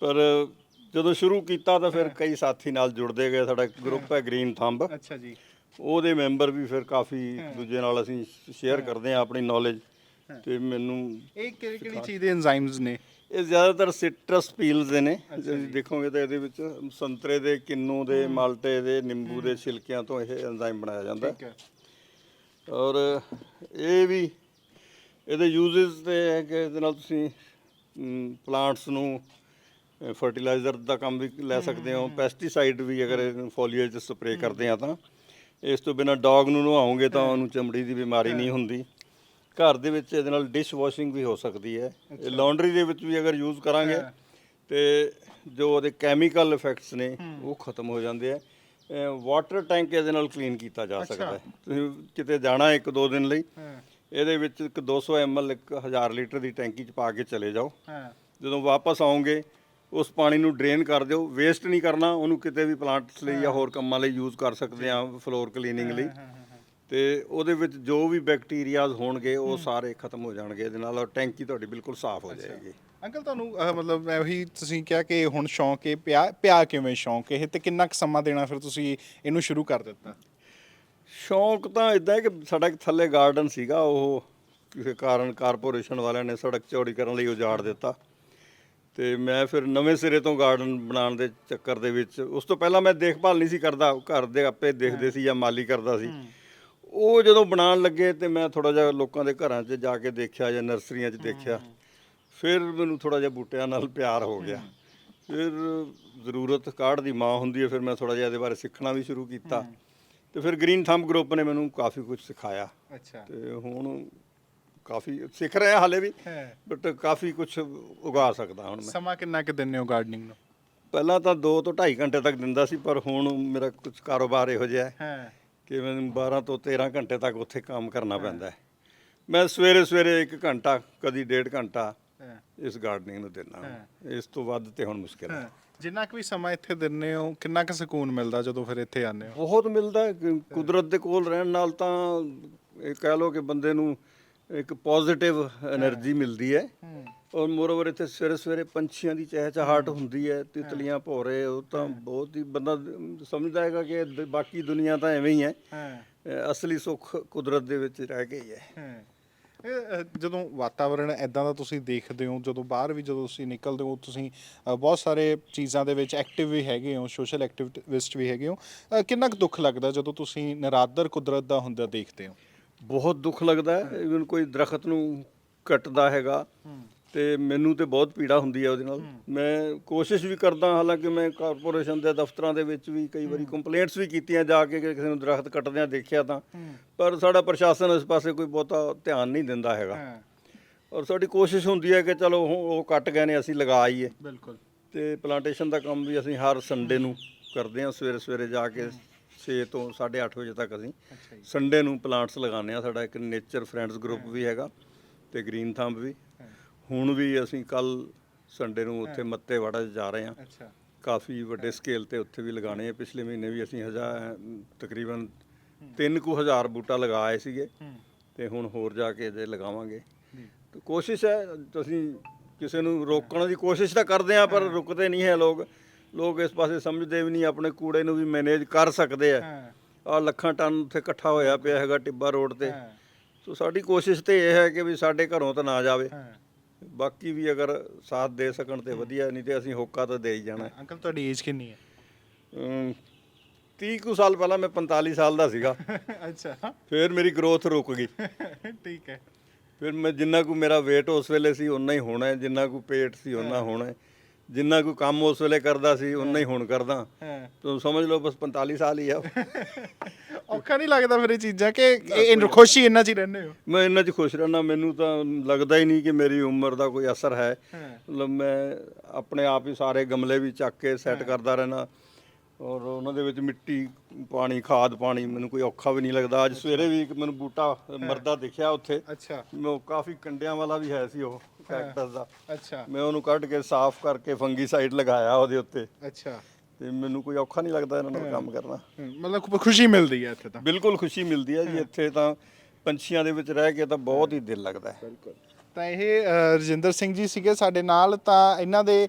ਪਰ ਜਦੋਂ ਸ਼ੁਰੂ ਕੀਤਾ ਤਾਂ ਫਿਰ ਕਈ ਸਾਥੀ ਨਾਲ ਜੁੜਦੇ ਗਏ ਸਾਡਾ ਇੱਕ ਗਰੁੱਪ ਹੈ ਗ੍ਰੀਨ ਥੰਬ। ਅੱਛਾ ਜੀ। ਉਹਦੇ ਮੈਂਬਰ ਵੀ ਫਿਰ ਕਾਫੀ ਦੂਜੇ ਨਾਲ ਅਸੀਂ ਸ਼ੇਅਰ ਕਰਦੇ ਹਾਂ ਆਪਣੀ ਨੌਲੇਜ ਤੇ ਮੈਨੂੰ ਇਹ ਕਿਹੜੀ ਕਿਹੜੀ ਚੀਜ਼ ਦੇ ਐਂਜ਼ਾਈਮਸ ਨੇ? ਇਹ ਜ਼ਿਆਦਾਤਰ ਸਿਟਰਸ ਪੀਲਸ ਦੇ ਨੇ। ਜੇ ਦੇਖੋਗੇ ਤਾਂ ਇਹਦੇ ਵਿੱਚ ਸੰਤਰੇ ਦੇ ਕਿੰਨੂ ਦੇ ਮਾਲਟੇ ਦੇ ਨਿੰਬੂ ਦੇ ਛਿਲਕਿਆਂ ਤੋਂ ਇਹ ਐਂਜ਼ਾਈਮ ਬਣਾਇਆ ਜਾਂਦਾ। ਠੀਕ ਹੈ। ਔਰ ਇਹ ਵੀ ਇਹਦੇ ਯੂਜ਼ਸ ਤੇ ਹੈ ਕਿ ਇਹਦੇ ਨਾਲ ਤੁਸੀਂ ਪਲਾਂਟਸ ਨੂੰ ਫਰਟੀਲਾਈਜ਼ਰ ਦਾ ਕੰਮ ਵੀ ਲੈ ਸਕਦੇ ਹੋ। ਪੈਸਟੀਸਾਈਡ ਵੀ ਅਗਰ ਫੋਲੀਏਜ ਸਪਰੇਅ ਕਰਦੇ ਆ ਤਾਂ। ਇਸ ਤੋਂ ਬਿਨਾ ਡੌਗ ਨੂੰ ਨਵਾਉਂਗੇ ਤਾਂ ਉਹਨੂੰ ਚਮੜੀ ਦੀ ਬਿਮਾਰੀ ਨਹੀਂ ਹੁੰਦੀ। ਘਰ ਦੇ ਵਿੱਚ ਇਹਦੇ ਨਾਲ ਡਿਸ਼ ਵਾਸ਼ਿੰਗ ਵੀ ਹੋ ਸਕਦੀ ਹੈ। ਲਾਂਡਰੀ ਦੇ ਵਿੱਚ ਵੀ ਅਗਰ ਯੂਜ਼ ਕਰਾਂਗੇ ਤੇ ਜੋ ਉਹਦੇ ਕੈਮੀਕਲ ਇਫੈਕਟਸ ਨੇ ਉਹ ਖਤਮ ਹੋ ਜਾਂਦੇ ਆ। ਵਾਟਰ ਟੈਂਕ ਇਹਦੇ ਨਾਲ ਕਲੀਨ ਕੀਤਾ ਜਾ ਸਕਦਾ ਹੈ। ਤੁਸੀਂ ਕਿਤੇ ਜਾਣਾ ਇੱਕ ਦੋ ਦਿਨ ਲਈ ਇਹਦੇ ਵਿੱਚ ਇੱਕ 200 ml ਇੱਕ 1000 ਲੀਟਰ ਦੀ ਟੈਂਕੀ 'ਚ ਪਾ ਕੇ ਚਲੇ ਜਾਓ। ਜਦੋਂ ਵਾਪਸ ਆਓਗੇ ਉਸ ਪਾਣੀ ਨੂੰ ਡਰੇਨ ਕਰ ਦਿਓ ਵੇਸਟ ਨਹੀਂ ਕਰਨਾ ਉਹਨੂੰ ਕਿਤੇ ਵੀ ਪਲਾਂਟਸ ਲਈ ਜਾਂ ਹੋਰ ਕੰਮਾਂ ਲਈ ਯੂਜ਼ ਕਰ ਸਕਦੇ ਆ ਫਲੋਰ ਕਲੀਨਿੰਗ ਲਈ। ਤੇ ਉਹਦੇ ਵਿੱਚ ਜੋ ਵੀ ਬੈਕਟੀਰੀਆਜ਼ ਹੋਣਗੇ ਉਹ ਸਾਰੇ ਖਤਮ ਹੋ ਜਾਣਗੇ ਇਹਦੇ ਨਾਲ ਔਰ ਟੈਂਕੀ ਤੁਹਾਡੀ ਬਿਲਕੁਲ ਸਾਫ਼ ਹੋ ਜਾਏਗੀ। ਅੰਕਲ ਤੁਹਾਨੂੰ ਅਹ, ਮਤਲਬ ਇਹੀ ਤੁਸੀਂ ਕਿਹਾ ਕਿ ਹੁਣ ਸ਼ੌਂਕ ਇਹ ਪਿਆ ਪਿਆ ਕਿਵੇਂ ਸ਼ੌਂਕ ਇਹ ਤੇ ਕਿੰਨਾ ਕੁ ਸਮਾਂ ਦੇਣਾ ਫਿਰ ਤੁਸੀਂ ਇਹਨੂੰ ਸ਼ੁਰੂ ਕਰ ਦਿੱਤਾ? ਸ਼ੌਂਕ ਤਾਂ ਇਦਾਂ ਹੈ ਕਿ ਸਾਡਾ ਇੱਕ ਥੱਲੇ ਗਾਰਡਨ ਸੀਗਾ ਉਹ ਕਿਸੇ ਕਾਰਨ ਕਾਰਪੋਰੇਸ਼ਨ ਵਾਲਿਆਂ ਨੇ ਸੜਕ ਚੌੜੀ ਕਰਨ ਲਈ ਉਜਾੜ ਦਿੱਤਾ। ਤੇ ਮੈਂ ਫਿਰ ਨਵੇਂ ਸਿਰੇ ਤੋਂ ਗਾਰਡਨ ਬਣਾਉਣ ਦੇ ਚੱਕਰ ਦੇ ਵਿੱਚ ਉਸ ਤੋਂ ਪਹਿਲਾਂ ਮੈਂ ਦੇਖਭਾਲ ਨਹੀਂ ਸੀ ਕਰਦਾ ਘਰ ਦੇ ਆਪੇ ਦੇਖਦੇ ਸੀ ਜਾਂ ਮਾਲੀ ਕਰਦਾ ਸੀ। ਉਹ ਜਦੋਂ ਬਣਾਉਣ ਲੱਗੇ ਤੇ ਮੈਂ ਥੋੜਾ ਜਿਹਾ ਲੋਕਾਂ ਦੇ ਘਰਾਂ 'ਚ ਜਾ ਕੇ ਦੇਖਿਆ ਜਾਂ ਨਰਸਰੀਆਂ 'ਚ ਦੇਖਿਆ। ਫਿਰ ਮੈਨੂੰ ਥੋੜਾ ਜਿਹਾ ਬੂਟਿਆਂ ਨਾਲ ਪਿਆਰ ਹੋ ਗਿਆ। ਫਿਰ ਜ਼ਰੂਰਤ ਕਾਢ ਦੀ ਮਾਂ ਹੁੰਦੀ ਹੈ ਫਿਰ ਮੈਂ ਥੋੜਾ ਜਿਹਾ ਇਹਦੇ ਬਾਰੇ ਸਿੱਖਣਾ ਵੀ ਸ਼ੁਰੂ ਕੀਤਾ। ਤੇ ਫਿਰ ਗ੍ਰੀਨ ਥੰਬ ਗਰੁੱਪ ਨੇ ਮੈਨੂੰ ਕਾਫੀ ਕੁਝ ਸਿਖਾਇਆ। ਅੱਛਾ। ਤੇ ਹੁਣ ਕਾਫੀ ਸਿੱਖ ਰਿਹਾ ਹਾਲੇ ਵੀ ਬਟ ਕਾਫੀ ਕੁਝ ਉਗਾ ਸਕਦਾ ਹੁਣ ਮੈਂ। ਸਮਾਂ ਕਿੰਨਾ ਕੁ ਦਿੰਦੇ ਹੋ ਗਾਰਡਨਿੰਗ ਨੂੰ? ਪਹਿਲਾਂ ਤਾਂ 2 ਤੋਂ 2.5 ਘੰਟੇ ਤੱਕ ਦਿੰਦਾ ਸੀ ਪਰ ਹੁਣ ਮੇਰਾ ਕੁਝ ਕਾਰੋਬਾਰ ਇਹੋ ਜਿਹਾ ਹੈ ਕਿ ਮੈਨੂੰ 12 ਤੋਂ 13 ਘੰਟੇ ਤੱਕ ਉੱਥੇ ਕੰਮ ਕਰਨਾ ਪੈਂਦਾ ਹੈ। ਮੈਂ ਸਵੇਰੇ ਸਵੇਰੇ 1 ਘੰਟਾ ਕਦੀ 1.5 ਘੰਟਾ ਇਸ ਗਾਰਡਨਿੰਗ ਨੂੰ ਦਿੰਦਾ ਇਸ ਤੋਂ ਵੱਧ ਤੇ ਹੁਣ ਮੁਸ਼ਕਿਲ ਹੈ। ਜਿੰਨਾ ਕੁ ਵੀ ਸਮਾਂ ਇੱਥੇ ਦਿੰਦੇ ਹੋ ਕਿੰਨਾ ਕੁ ਸਕੂਨ ਮਿਲਦਾ ਜਦੋਂ ਫਿਰ ਇੱਥੇ ਆਉਂਦੇ ਹੋ? ਬਹੁਤ ਮਿਲਦਾ ਕੁਦਰਤ ਦੇ ਕੋਲ ਰਹਿਣ ਨਾਲ ਤਾਂ ਇਹ ਕਹਿ ਲਓ ਕਿ ਬੰਦੇ ਨੂੰ ਇੱਕ ਪੋਜ਼ਿਟਿਵ એનર્ਜੀ ਮਿਲਦੀ ਹੈ। ਔਰ ਮੋਰਓਵਰ ਇੱਥੇ ਸਵੇਰੇ ਸਵੇਰੇ ਪੰਛੀਆਂ ਦੀ ਚਹਿਚਹਾਟ ਹੁੰਦੀ ਹੈ ਤਿਤਲੀਆਂ ਭੋਰੇ ਉਹ ਤਾਂ ਬਹੁਤ ਹੀ ਬੰਦਾ ਸਮਝਦਾ ਹੈਗਾ ਕਿ ਬਾਕੀ ਦੁਨੀਆ ਤਾਂ ਐਵੇਂ ਹੀ ਹੈ। ਅਸਲੀ ਸੁੱਖ ਕੁਦਰਤ ਦੇ ਵਿੱਚ ਰਹਿ ਗਈ ਹੈ। ਜਦੋਂ ਵਾਤਾਵਰਣ ਐਦਾਂ ਦਾ ਤੁਸੀਂ ਦੇਖਦੇ ਹੋ ਜਦੋਂ ਬਾਹਰ ਵੀ ਜਦੋਂ ਤੁਸੀਂ ਨਿਕਲਦੇ ਹੋ ਤੁਸੀਂ ਬਹੁਤ ਸਾਰੇ ਚੀਜ਼ਾਂ ਦੇ ਵਿੱਚ ਐਕਟਿਵ ਵੀ ਹੈਗੇ ਹੋ ਸੋਸ਼ਲ ਐਕਟੀਵਿਸਟ ਵੀ ਹੈਗੇ ਹੋ ਕਿੰਨਾ ਕੁ ਦੁੱਖ ਲੱਗਦਾ ਜਦੋਂ ਤੁਸੀਂ ਨਿਰਾਦਰ ਕੁਦਰਤ ਦਾ ਹੁੰਦਾ ਦੇਖਦੇ ਹੋ? ਬਹੁਤ ਦੁੱਖ ਲੱਗਦਾ ਹੈ। ਇਵਨ ਕੋਈ ਦਰਖਤ ਨੂੰ ਕੱਟਦਾ ਹੈਗਾ ਤੇ ਮੈਨੂੰ ਤੇ ਬਹੁਤ ਪੀੜਾ ਹੁੰਦੀ ਹੈ ਉਹਦੇ ਨਾਲ। ਮੈਂ ਕੋਸ਼ਿਸ਼ ਵੀ ਕਰਦਾ ਹਾਲਾਂਕਿ ਮੈਂ ਕਾਰਪੋਰੇਸ਼ਨ ਦੇ ਦਫ਼ਤਰਾਂ ਦੇ ਵਿੱਚ ਵੀ ਕਈ ਵਾਰੀ ਕੰਪਲੇਂਟਸ ਵੀ ਕੀਤੀਆਂ ਜਾ ਕੇ ਕਿ ਕਿਸੇ ਨੂੰ ਦਰਖਤ ਕੱਟਦਿਆਂ ਦੇਖਿਆ ਤਾਂ। ਪਰ ਸਾਡਾ ਪ੍ਰਸ਼ਾਸਨ ਇਸ ਪਾਸੇ ਕੋਈ ਬਹੁਤਾ ਧਿਆਨ ਨਹੀਂ ਦਿੰਦਾ ਹੈਗਾ। ਔਰ ਸਾਡੀ ਕੋਸ਼ਿਸ਼ ਹੁੰਦੀ ਹੈ ਕਿ ਚਲੋ ਉਹ ਉਹ ਕੱਟ ਗਏ ਨੇ ਅਸੀਂ ਲਗਾ ਆਈਏ। ਬਿਲਕੁਲ। ਤੇ ਪਲਾਂਟੇਸ਼ਨ ਦਾ ਕੰਮ ਵੀ ਅਸੀਂ ਹਰ ਸੰਡੇ ਨੂੰ ਕਰਦੇ ਹਾਂ ਸਵੇਰੇ ਸਵੇਰੇ ਜਾ ਕੇ 6 ਤੋਂ 8:30 ਵਜੇ ਤੱਕ ਅਸੀਂ ਸੰਡੇ ਨੂੰ ਪਲਾਂਟਸ ਲਗਾਉਂਦੇ ਆ ਸਾਡਾ ਇੱਕ ਨੇਚਰ ਫਰੈਂਡਸ ਗਰੁੱਪ ਵੀ ਹੈਗਾ ਤੇ ਗ੍ਰੀਨ ਥੰਬ ਵੀ। ਹੁਣ ਵੀ ਅਸੀਂ ਕੱਲ ਸੰਡੇ ਨੂੰ ਉੱਥੇ ਮੱਤੇ ਵਾੜਾ 'ਚ ਜਾ ਰਹੇ ਅੱਛਾ। ਕਾਫੀ ਵੱਡੇ ਸਕੇਲ ਤੇ ਉੱਥੇ ਵੀ ਲਗਾਣੇ ਆ। ਪਿਛਲੇ ਮਹੀਨੇ ਵੀ ਅਸੀਂ ਹਜ਼ਾਰ ਤਕਰੀਬਨ 3000 ਬੂਟਾ ਲਗਾਏ ਸੀਗੇ। ਤੇ ਹੁਣ ਹੋਰ ਜਾ ਕੇ ਜੇ ਲਗਾਵਾਂਗੇ। ਤੇ ਕੋਸ਼ਿਸ਼ ਹੈ ਤੁਸੀਂ ਕਿਸੇ ਨੂੰ ਰੋਕਣ ਦੀ ਕੋਸ਼ਿਸ਼ ਤਾਂ ਕਰਦੇ ਆ ਪਰ ਰੁਕਦੇ ਨਹੀਂ ਹੈ ਲੋਕ। ਲੋਕ ਇਸ ਪਾਸੇ ਸਮਝਦੇ ਵੀ ਨਹੀਂ ਆਪਣੇ ਕੂੜੇ ਨੂੰ ਵੀ ਮੈਨੇਜ ਕਰ ਸਕਦੇ ਆ। ਆ ਲੱਖਾਂ ਟਨ ਉੱਥੇ ਇਕੱਠਾ ਹੋਇਆ ਪਿਆ ਹੈਗਾ ਟਿੱਬਾ ਰੋਡ ਤੇ। ਸੋ ਸਾਡੀ ਕੋਸ਼ਿਸ਼ ਤੇ ਇਹ ਹੈ ਕਿ ਵੀ ਸਾਡੇ ਘਰੋਂ ਤਾਂ ਨਾ ਜਾਵੇ। ਬਾਕੀ ਵੀ ਅਗਰ ਸਾਥ ਦੇ ਸਕਣ ਤੇ ਵਧੀਆ ਨਹੀਂ ਤੇ ਅਸੀਂ ਹੋਕਾ ਤਾਂ ਦੇ ਹੀ ਜਾਣਾ। ਅੰਕਲ ਤੁਹਾਡੀ ਏਜ ਕਿੰਨੀ ਹੈ? ਅਮ, 30 ਕੁ ਸਾਲ ਪਹਿਲਾਂ ਮੈਂ 45 ਸਾਲ ਦਾ ਸੀਗਾ। ਅੱਛਾ। ਫਿਰ ਮੇਰੀ ਗਰੋਥ ਰੁਕ ਗਈ। ਠੀਕ ਹੈ। ਫਿਰ ਮੈਂ ਜਿੰਨਾ ਕੁ ਮੇਰਾ weight ਉਸ ਵੇਲੇ ਸੀ ਉਨਾ ਹੀ ਹੋਣਾ ਹੈ ਜਿੰਨਾ ਕੁ ਪੇਟ ਸੀ ਉਨਾ ਹੋਣਾ ਹੈ। ਜਿੰਨਾ ਕੁ ਕੰਮ ਉਸ ਵੇਲੇ ਕਰਦਾ ਸੀ ਉਨਾ ਹੀ ਹੁਣ ਕਰਦਾ। ਹਾਂ। ਤੂੰ ਸਮਝ ਲਓ ਬਸ 45 ਸਾਲ ਹੀ ਆ। ਔਖਾ ਨਹੀਂ ਲੱਗਦਾ ਇਹ ਚੀਜ਼ਾਂ ਕਿ ਇਹ ਖੁਸ਼ੀ ਇੰਨਾ ਚ ਹੀ ਰਹਿੰਦੇ ਹੋ? ਮੈਂ ਇਹਨਾਂ 'ਚ ਖੁਸ਼ ਰਹਿਣਾ ਮੈਨੂੰ ਤਾਂ ਲੱਗਦਾ ਹੀ ਨਹੀਂ ਕਿ ਮੇਰੀ ਉਮਰ ਦਾ ਕੋਈ ਅਸਰ ਹੈ। ਮਤਲਬ ਮੈਂ ਆਪਣੇ ਆਪ ਹੀ ਸਾਰੇ ਗਮਲੇ ਵੀ ਚੱਕ ਕੇ ਸੈੱਟ ਕਰਦਾ ਰਹਿਣਾ ਔਰ ਉਹਨਾਂ ਦੇ ਵਿੱਚ ਮਿੱਟੀ ਪਾਣੀ ਖਾਦ ਪਾਣੀ ਮੈਨੂੰ ਕੋਈ ਔਖਾ ਵੀ ਨਹੀਂ ਲੱਗਦਾ। ਅੱਜ ਸਵੇਰੇ ਵੀ ਇੱਕ ਮੈਨੂੰ ਬੂਟਾ ਮਰਦਾ ਦਿਖਿਆ ਉੱਥੇ। ਅੱਛਾ। ਮੈਂ ਉਹ ਕਾਫੀ ਕੰਡਿਆਂ ਵਾਲਾ ਵੀ ਹੈ ਸੀ ਉਹ। ਕੈਕਟਸ ਦਾ। ਅੱਛਾ। ਮੈਂ ਉਹਨੂੰ ਕੱਢ ਕੇ ਸਾਫ਼ ਕਰਕੇ ਫੰਗੀਸਾਈਡ ਲਗਾਇਆ ਉਹਦੇ ਉੱਤੇ। ਅੱਛਾ। ਤੇ ਮੈਨੂੰ ਕੋਈ ਔਖਾ ਨਹੀਂ ਲੱਗਦਾ ਇਹਨਾਂ ਨਾਲ ਕੰਮ ਕਰਨਾ। ਮਤਲਬ ਖੁਸ਼ੀ ਮਿਲਦੀ ਹੈ ਇੱਥੇ ਤਾਂ। ਬਿਲਕੁਲ ਖੁਸ਼ੀ ਮਿਲਦੀ ਹੈ ਜੀ। ਇੱਥੇ ਤਾਂ ਪੰਛੀਆਂ ਦੇ ਵਿੱਚ ਰਹਿ ਕੇ ਤਾਂ ਬਹੁਤ ਹੀ ਦਿਲ ਲੱਗਦਾ ਹੈ। ਤਾਂ ਇਹ ਅ, ਰਜਿੰਦਰ ਸਿੰਘ ਜੀ ਸੀਗੇ ਸਾਡੇ ਨਾਲ ਤਾਂ ਇਹਨਾਂ ਦੇ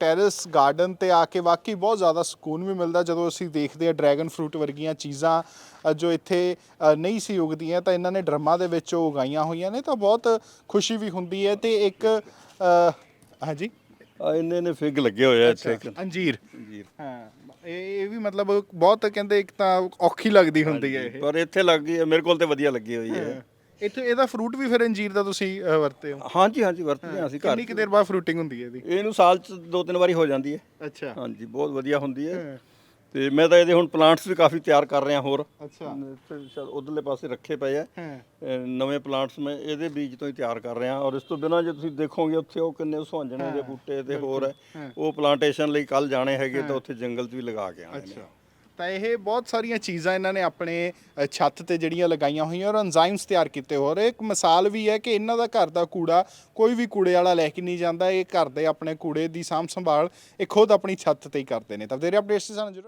ਟੈਰੇਸ ਗਾਰਡਨ ਤੇ ਆ ਕੇ ਵਾਕਈ ਬਹੁਤ ਜ਼ਿਆਦਾ ਸਕੂਨ ਵੀ ਮਿਲਦਾ ਜਦੋਂ ਅਸੀਂ ਦੇਖਦੇ ਆ ਡਰੈਗਨ ਫਰੂਟ ਵਰਗੀਆਂ ਚੀਜ਼ਾਂ ਅ, ਜੋ ਇੱਥੇ ਅ, ਨਹੀਂ ਸੀ ਉਗਦੀਆਂ ਤਾਂ ਇਹਨਾਂ ਨੇ ਡਰਮਾਂ ਦੇ ਵਿੱਚ ਉਹ ਉਗਾਈਆਂ ਹੋਈਆਂ ਨੇ ਤਾਂ ਬਹੁਤ ਖੁਸ਼ੀ ਵੀ ਹੁੰਦੀ ਹੈ ਤੇ ਇੱਕ ਅ, ਹਾਂਜੀ? ਆ ਇੰਨੇ ਨੇ ਫਿੱਗ ਲੱਗੇ ਹੋਏ ਆ ਇੱਥੇ ਇੱਕ। ਅੰਜੀਰ। ਹਾਂ ਇਹ ਇਹ ਵੀ ਮਤਲਬ ਬਹੁਤ ਕਹਿੰਦੇ ਇੱਕ ਤਾਂ ਔਖੀ ਲੱਗਦੀ ਹੁੰਦੀ ਹੈ ਇਹ। ਪਰ ਇੱਥੇ ਲੱਗ ਗਈ ਮੇਰੇ ਕੋਲ ਤੇ ਵਧੀਆ ਲੱਗੀ ਹੋਈ ਹੈ। ਇੱਥੇ ਇਹਦਾ ਫਰੂਟ ਵੀ ਫਿਰ ਅੰਜੀਰ ਦਾ ਤੁਸੀਂ ਅ, ਵਰਤੇ ਹੋ? ਹਾਂਜੀ ਹਾਂਜੀ ਵਰਤਦੇ ਹਾਂ ਅਸੀਂ ਘਰ ਕਿੰਨੀ ਕੁ ਦੇਰ ਬਾਅਦ ਫਰੂਟਿੰਗ ਹੁੰਦੀ ਹੈ ਇਹਦੀ? ਇਹਨੂੰ ਸਾਲ ਚ ਦੋ ਤਿੰਨ ਵਾਰੀ ਹੋ ਜਾਂਦੀ ਹੈ। ਅੱਛਾ। ਹਾਂਜੀ ਬਹੁਤ ਵਧੀਆ ਹੁੰਦੀ ਹੈ। ਤੇ ਮੈਂ ਤਾਂ ਇਹਦੇ ਹੁਣ ਪਲਾਂਟਸ ਵੀ ਕਾਫੀ ਤਿਆਰ ਕਰ ਰਿਹਾ ਹੋਰ। ਅੱਛਾ। ਤੇ ਸ਼ਾਇਦ ਉਧਰਲੇ ਪਾਸੇ ਰੱਖੇ ਪਏ ਆ। ਹਾਂ। ਅਹ ਨਵੇਂ ਪਲਾਂਟਸ ਮੈਂ ਇਹਦੇ ਬੀਜ ਤੋਂ ਹੀ ਤਿਆਰ ਕਰ ਰਿਹਾ। ਔਰ ਇਸ ਤੋਂ ਬਿਨਾਂ ਜੇ ਤੁਸੀਂ ਦੇਖੋਗੇ ਉੱਥੇ ਉਹ ਕਿੰਨੇ ਸੁਹਾਂਜਣੇ ਦੇ ਬੂਟੇ ਤੇ ਹੋਰ ਹੈ। ਉਹ ਪਲਾਂਟੇਸ਼ਨ ਲਈ ਕੱਲ ਜਾਣੇ ਹੈਗੇ ਤਾਂ ਉੱਥੇ ਜੰਗਲ 'ਚ ਵੀ ਲਗਾ ਕੇ ਆਣੇ ਨੇ। ਅੱਛਾ। ਤਾਂ ਇਹ ਬਹੁਤ ਸਾਰੀਆਂ ਚੀਜ਼ਾਂ ਇਹਨਾਂ ਨੇ ਆਪਣੇ ਅ, ਛੱਤ ਤੇ ਜਿਹੜੀਆਂ ਲਗਾਈਆਂ ਹੋਈਆਂ ਔਰ ਐਂਜ਼ਾਈਮਸ ਤਿਆਰ ਕੀਤੇ ਹੋਰ। ਇੱਕ ਮਿਸਾਲ ਵੀ ਹੈ ਕਿ ਇਹਨਾਂ ਦਾ ਘਰ ਦਾ ਕੂੜਾ ਕੋਈ ਵੀ ਕੂੜੇ ਵਾਲਾ ਲੈ ਕੇ ਨਹੀਂ ਜਾਂਦਾ। ਇਹ ਘਰ ਦੇ ਆਪਣੇ ਕੂੜੇ ਦੀ ਸਾਂਭ ਸੰਭਾਲ ਇਹ ਖੁਦ ਆਪਣੀ ਛੱਤ ਤੇ ਹੀ ਕਰਦੇ ਨੇ। ਤਾਂ ਤੇਰੇ ਅਪਡੇਟਸ ਸਾਨੂੰ ਜ਼ਰੂਰ